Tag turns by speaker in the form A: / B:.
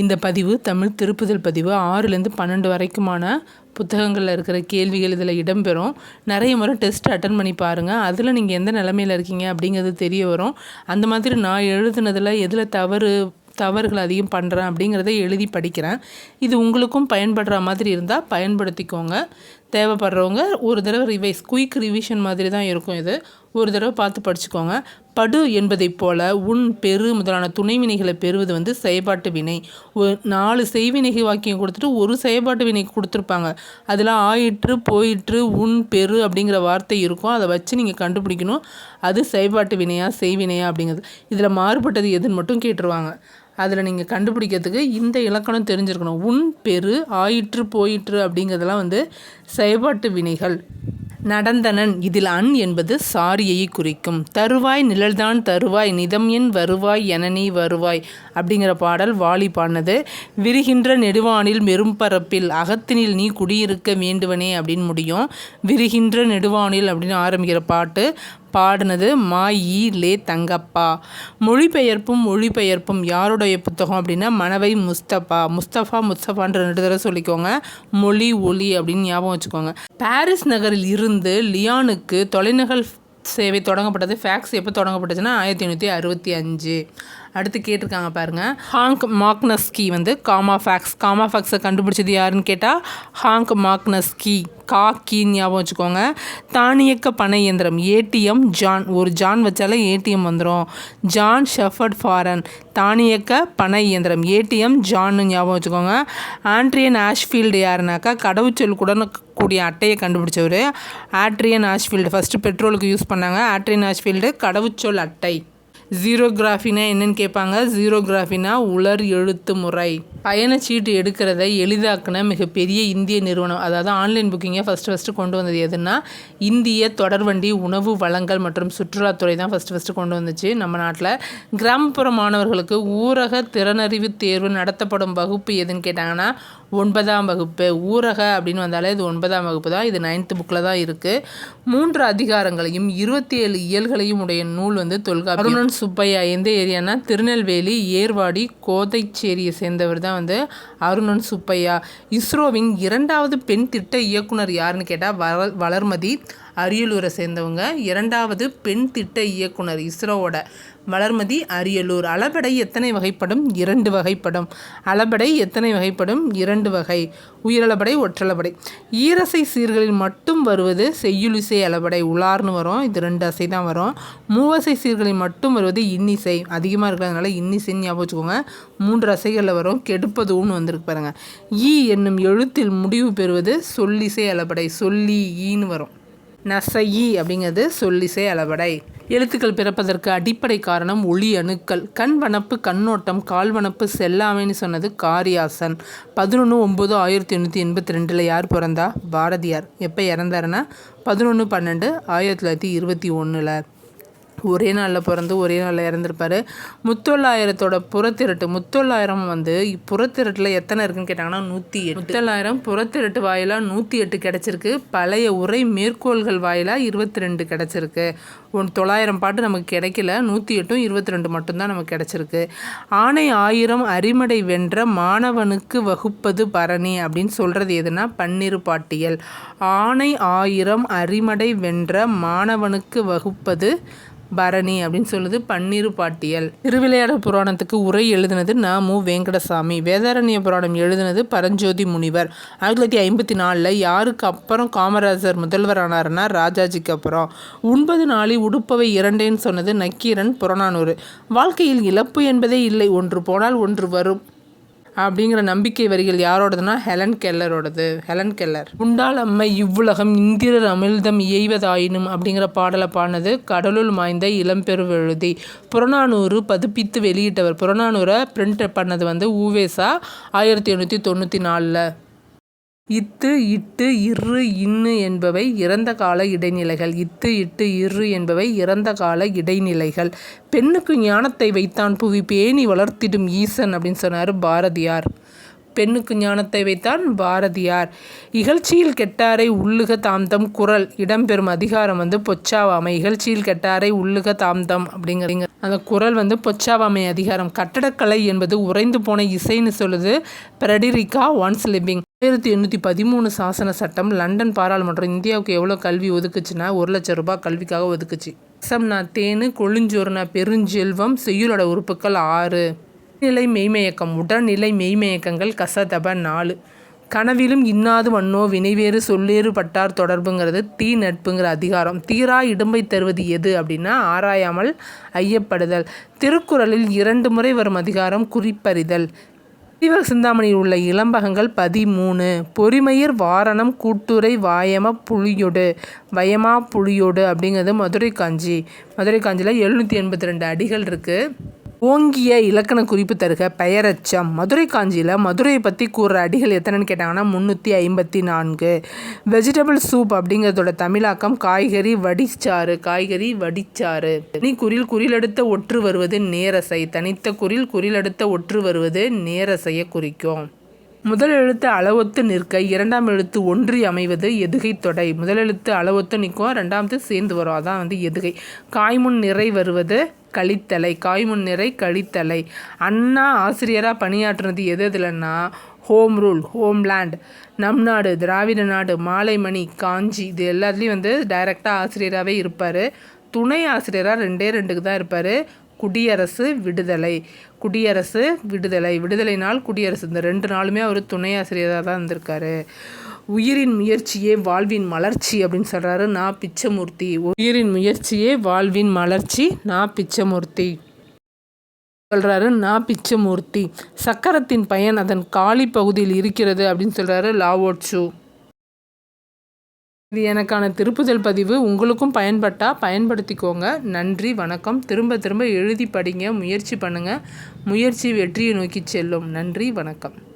A: இந்த பதிவு தமிழ் திருப்புதல் பதிவு ஆறுலேருந்து பன்னெண்டு வரைக்குமான புத்தகங்களில் இருக்கிற கேள்விகள் இதில் இடம்பெறும். நிறைய முறை டெஸ்ட் அட்டன் பண்ணி பாருங்கள் அதில் நீங்கள் எந்த நிலமையில் இருக்கீங்க அப்படிங்கிறது தெரிய வரும். அந்த மாதிரி நான் எழுதுனதில் எதில் தவறு தவறுகள் அதிகம் பண்ணுறேன் அப்படிங்கிறத எழுதி படிக்கிறேன். இது உங்களுக்கும் பயன்படுற மாதிரி இருந்தால் பயன்படுத்திக்கோங்க. தேவைப்படுறவங்க ஒரு தடவை ரிவைஸ் குயிக் ரிவிஷன் மாதிரி தான் இருக்கும் இது. ஒரு தடவை பார்த்து படிச்சுக்கோங்க. படு என்பதைப் போல உன் பெரு முதலான துணை வினைகளை பெறுவது வந்து செயல்பாட்டு வினை. ஒரு நாலு செய்வினைகை வாக்கியம் கொடுத்துட்டு ஒரு செயற்பாட்டு வினை கொடுத்துருப்பாங்க. அதில் ஆயிற்று போயிற்று உன் பெரு அப்படிங்கிற வார்த்தை இருக்கும். அதை வச்சு நீங்கள் கண்டுபிடிக்கணும். அது செயல்பாட்டு வினையா செய்வினையா அப்படிங்கிறது. இதில் மாறுபட்டது எதுன்னு மட்டும் கேட்டுருவாங்க. அதில் நீங்கள் கண்டுபிடிக்கிறதுக்கு இந்த இலக்கணம் தெரிஞ்சிருக்கணும். உன் பெரு ஆயிற்று போயிற்று அப்படிங்கிறதெல்லாம் வந்து செயல்பாட்டு வினைகள். நடந்தனன் இதில் அன் என்பது சாரியை குறிக்கும். தருவாய் நிழல்தான் தருவாய் நிதம் என் வருவாய் என நீ வருவாய் அப்படிங்கிற பாடல் வாலி பாடினது விரிகின்ற நெடுவானில் மெரும்பரப்பில் அகத்தினில் நீ குடியிருக்க வேண்டுவனே அப்படின்னு முடியும். விரிகின்ற நெடுவானில் அப்படின்னு ஆரம்பிக்கிற பாட்டு. பாடினது மா ஈ லே தங்கப்பா. மொழிபெயர்ப்பும் மொழிபெயர்ப்பும் யாருடைய புத்தகம் அப்படின்னா மனவை முஸ்தபா. முஸ்தபா முஸ்தபான்ற ரெண்டு தடவை சொல்லிக்கோங்க. மொழி ஒளி அப்படின்னு ஞாபகம் வச்சுக்கோங்க. பாரிஸ் நகரில் இருந்து லியானுக்கு தொலைநகல் சேவை தொடங்கப்பட்டது. ஃபேக்ஸ் எப்போ தொடங்கப்பட்டுச்சுன்னா ஆயிரத்தி எண்ணூற்றி அறுபத்தி அஞ்சு. அடுத்து கேட்டிருக்காங்க பாருங்கள் ஹாங்க் மாக்னஸ்கி வந்து காமா ஃபேக்ஸ் காமா ஃபேக்ஸை கண்டுபிடிச்சது யாருன்னு கேட்டால் ஹாங்க் மாக்னஸ்கி கா கீன்னு ஞாபகம் வச்சுக்கோங்க. தானியக்க பண இயந்திரம் ஏடிஎம் ஜான். ஒரு ஜான் வச்சாலே ஏடிஎம் வந்துடும் ஜான் ஷெஃபர்ட் ஃபாரன். தானியக்க பண இயந்திரம் ஏடிஎம் ஜான்னு ஞாபகம் வச்சுக்கோங்க. ஆண்ட்ரியன் ஆஷ்ஃபீல்டு யாருனாக்கா கடவுச்சொல் கூட கூடிய அட்டையை கண்டுபிடிச்சவர். ஆட்ரியன் ஆஷ்ஃபீல்டு ஃபஸ்ட்டு பெட்ரோலுக்கு யூஸ் பண்ணாங்க. ஆட்ரியன் ஆஷ்ஃபீல்டு கடவுச்சொல் அட்டை. ஜீரோகிராஃபினா என்னென்னு கேட்பாங்க. ஜீரோகிராஃபினா உலர் எழுத்து முறை. பயணச்சீட்டு எடுக்கிறத எளிதாக்குன மிகப்பெரிய இந்திய நிறுவனம். அதாவது ஆன்லைன் புக்கிங்கை ஃபஸ்ட்டு ஃபஸ்ட்டு கொண்டு வந்தது எதுனா இந்திய தொடர்வண்டி உணவு வளங்கள் மற்றும் சுற்றுலாத்துறை தான் ஃபஸ்ட்டு ஃபஸ்ட்டு கொண்டு வந்துச்சு. நம்ம நாட்டில் கிராமப்புற மாணவர்களுக்கு ஊரக திறனறிவு தேர்வு நடத்தப்படும் வகுப்பு எதுன்னு கேட்டாங்கன்னா ஒன்பதாம் வகுப்பு. ஊரக அப்படின்னு வந்தாலே இது ஒன்பதாம் வகுப்பு தான். இது நைன்த்து புக்கில் தான் இருக்குது மூன்று அதிகாரங்களையும் இருபத்தி ஏழு இயல்களையும் உடைய நூல் வந்து தொல்காப்பியம். சுப்பையா எந்த ஏரியானா திருநெல்வேலி ஏர்வாடி கோதைச்சேரியை சேர்ந்தவர் தான் வந்து அருணன் சுப்பையா. இஸ்ரோவின் இரண்டாவது பெண் திட்ட இயக்குனர் யாருன்னு கேட்டால் வள வளர்மதி அரியலூரை சேர்ந்தவங்க. இரண்டாவது பெண் திட்ட இயக்குனர் இஸ்ரோவோட வளர்மதி அரியலூர். அளபடை எத்தனை வகைப்படும்? இரண்டு வகைப்படும். அளபடை எத்தனை வகைப்படும்? இரண்டு வகை. உயிரளபடை ஒற்றளபடை. ஈரசை சீர்களில் மட்டும் வருவது செய்யுளிசை அளபடை. உலார்னு வரும். இது ரெண்டு அசை தான் வரும். மூவசை சீர்களில் மட்டும் வருவது இன்னிசை. அதிகமாக இருக்கிறதுனால இன்னிசைன்னு ஞாபகம் வச்சுக்கோங்க. மூன்று அசைகளில் வரும். கெடுப்பதுன்னு வந்திருக்கு பாருங்கள் ஈ என்னும் எழுத்தில் முடிவு பெறுவது சொல்லிசை அளபடை. சொல்லி ஈன்னு வரும். நசையி அப்படிங்கிறது சொல்லிசை அளவடை. எழுத்துக்கள் பிறப்பதற்கு அடிப்படை காரணம் ஒளி அணுக்கள். கண் வனப்பு கண்ணோட்டம் கால்வனப்பு செல்லாமைன்னு சொன்னது காரியாசன். பதினொன்று ஒம்பது ஆயிரத்தி எண்ணூற்றி எண்பத்தி ரெண்டில் யார் பிறந்தா? பாரதியார். எப்போ இறந்தாருன்னா? பதினொன்று பன்னெண்டு ஆயிரத்தி தொள்ளாயிரத்தி இருபத்தி ஒன்றில் ஒரே நாளில் பிறந்து ஒரே நாளில் இறந்துருப்பார். முத்தொள்ளாயிரத்தோட புறத்திரட்டு முத்தொள்ளாயிரம் வந்து புறத்திரட்டில் எத்தனை இருக்குன்னு கேட்டாங்கன்னா நூற்றி எட்டு. முத்தொள்ளாயிரம் புறத்திரட்டு வாயிலாக நூற்றி எட்டு கிடச்சிருக்கு. பழைய உரை மேற்கோள்கள் வாயிலாக இருபத்தி ரெண்டு கிடச்சிருக்கு. ஒன் தொள்ளாயிரம் பாட்டு நமக்கு கிடைக்கல. நூற்றி எட்டும் இருபத்தி ரெண்டு மட்டும்தான் நமக்கு கிடச்சிருக்கு. ஆணை ஆயிரம் அரிமடை வென்ற மாணவனுக்கு வகுப்பது பரணி அப்படின்னு சொல்கிறது எதுனா பன்னிரு பாட்டியல். ஆணை ஆயிரம் அரிமடை வென்ற மாணவனுக்கு வகுப்பது பரணி அப்படின்னு சொல்லுது பன்னிரு பாட்டியல். திருவிளையாடல் புராணத்துக்கு உரை எழுதினது ந. மு. வெங்கடசாமி. வேதாரண்ய புராணம் எழுதினது பரஞ்சோதி முனிவர். ஆயிரத்தி தொள்ளாயிரத்தி ஐம்பத்தி நாலில் யாருக்கு அப்புறம் காமராஜர் முதல்வர் ஆனார்னா ராஜாஜிக்கு அப்புறம். ஒன்பது நாளில் உடுப்பவை இரண்டேன்னு சொன்னது நக்கீரன் புறநானூறு. வாழ்க்கையில் இழப்பு என்பதே இல்லை. ஒன்று போனால் ஒன்று வரும். அப்படிங்கிற நம்பிக்கை வரிகள் யாரோடதுன்னா ஹெலன் கெல்லரோடது. Helen Keller. உண்டால் அம்மை இவ்வுலகம் இந்திரர் அமிழ்தம் இயைவதாயினும் அப்படிங்கிற பாடலை பாடினது கடலுள் மாய்ந்த இளம்பெருவெழுதி புறநானூறு பதிப்பித்து வெளியிட்டவர். புறநானூரை பிரிண்ட் பண்ணது வந்து ஊவேசா ஆயிரத்தி எண்ணூற்றி தொண்ணூற்றி நாலில். இத்து இட்டு இரு இன்னு என்பவை இறந்த கால இடைநிலைகள். இத்து இட்டு இரு என்பவை இறந்த கால இடைநிலைகள். பெண்ணுக்கு ஞானத்தை வைத்தான் புவி பேணி வளர்த்திடும் ஈசன் அப்படின்னு சொன்னார் பாரதியார். பெண்ணுக்கு ஞானத்தை வைத்தான் பாரதியார். இகழ்ச்சியில் கெட்டாரை உள்ளுக தாம்தம் குரல். இடம்பெறும் அதிகாரம் வந்து பொச்சாவாமை. இகழ்ச்சியில் கெட்டாரை உள்ளுக தாம்தம் அப்படிங்கிறீங்க அந்த குரல் வந்து பொச்சாவாமை அதிகாரம். கட்டடக்கலை என்பது உறைந்து போன இசைன்னு சொல்லுது பிரடிரிகா ஒன்ஸ் லிவிங் ஆயிரத்தி எண்ணூற்றி பதிமூணு சாசன சட்டம் லண்டன் பாராளுமன்றம் இந்தியாவுக்கு எவ்வளோ கல்வி ஒதுக்குச்சுன்னா ஒரு லட்சம் ரூபாய் கல்விக்காக ஒதுக்குச்சு. சம்னா தேனு கொழுஞ்சோறுனா பெருஞ்செல்வம் செய்யுளோட உறுப்புக்கள் ஆறு. நிலை மெய்மயக்கம் உடல்நிலை மெய்மயக்கங்கள் கசதப நாலு. கனவிலும் இன்னாது வண்ணோ வினைவேறு சொல்லேறு பட்டார் தொடர்புங்கிறது தீ நட்புங்கிற அதிகாரம். தீரா இடும்பை தருவது எது அப்படின்னா ஆராயாமல் ஐயப்படுதல். திருக்குறளில் இரண்டு முறை வரும் அதிகாரம் குறிப்பறிதல். சீவக சிந்தாமணியில் உள்ள இளம்பகங்கள் பதிமூணு. பொறிமயிர் வாரணம் கூட்டுரை வாயம புளியொடு வயமா புளியொடு அப்படிங்கிறது மதுரை காஞ்சி மதுரை காஞ்சியில் எழுநூற்றி எண்பத்தி ரெண்டு அடிகள் இருக்குது ஓங்கிய இலக்கண குறிப்பு தருக பெயரச்சம். மதுரை காஞ்சியில் மதுரையை பற்றி கூறுற அடிகள் எத்தனைன்னு கேட்டாங்கன்னா முந்நூற்றி ஐம்பத்தி நான்கு. வெஜிடபிள் சூப் அப்படிங்கிறதோட தமிழாக்கம் காய்கறி வடிச்சாறு காய்கறி வடிச்சாறு. தனி குறில் குறிலெடுத்த ஒற்று வருவது நேரசை. தனித்த குறில் குறிலெடுத்த ஒற்று வருவது நேரசையை குறிக்கும். முதல் எழுத்து அளவொத்து நிற்க இரண்டாம் எழுத்து ஒன்றி அமைவது எதுகை தொடை. முதல் எழுத்து அளவொத்து நிற்கும் ரெண்டாவது சேர்ந்து வரும். அதான் வந்து எதுகை. காய்முன் நிறை வருவது கழித்தலை. காய்முன் நிறை கழித்தலை. அண்ணா ஆசிரியராக பணியாற்றுனது எது எதுலன்னா ஹோம் ரூல் ஹோம்லேண்ட் நம் நாடு திராவிட நாடு மாலைமணி காஞ்சி இது எல்லாத்துலேயும் வந்து டைரெக்டாக ஆசிரியராகவே இருப்பார். துணை ஆசிரியராக ரெண்டே ரெண்டுக்கு தான் இருப்பார். குடியரசு விடுதலை. குடியரசு விடுதலை. விடுதலை நாள் குடியரசு. இந்த ரெண்டு நாளுமே அவர் துணை ஆசிரியராக தான் இருந்திருக்காரு. உயிரின் முயற்சியே வாழ்வின் மலர்ச்சி அப்படின்னு சொல்கிறாரு நான் பிச்சமூர்த்தி. உயிரின் முயற்சியே வாழ்வின் மலர்ச்சி நான் பிச்சமூர்த்தி. சொல்கிறாரு நான் பிச்சமூர்த்தி. சக்கரத்தின் பயன் அதன் காலி பகுதியில் இருக்கிறது அப்படின்னு சொல்கிறாரு லாவோட்சு இது எனக்கான திருப்புதல் பதிவு. உங்களுக்கும் பயன்பட்டால் பயன்படுத்திக்கோங்க. நன்றி வணக்கம். திரும்ப திரும்ப எழுதி படிங்க முயற்சி பண்ணுங்கள் முயற்சி வெற்றியை நோக்கி செல்லும். நன்றி வணக்கம்.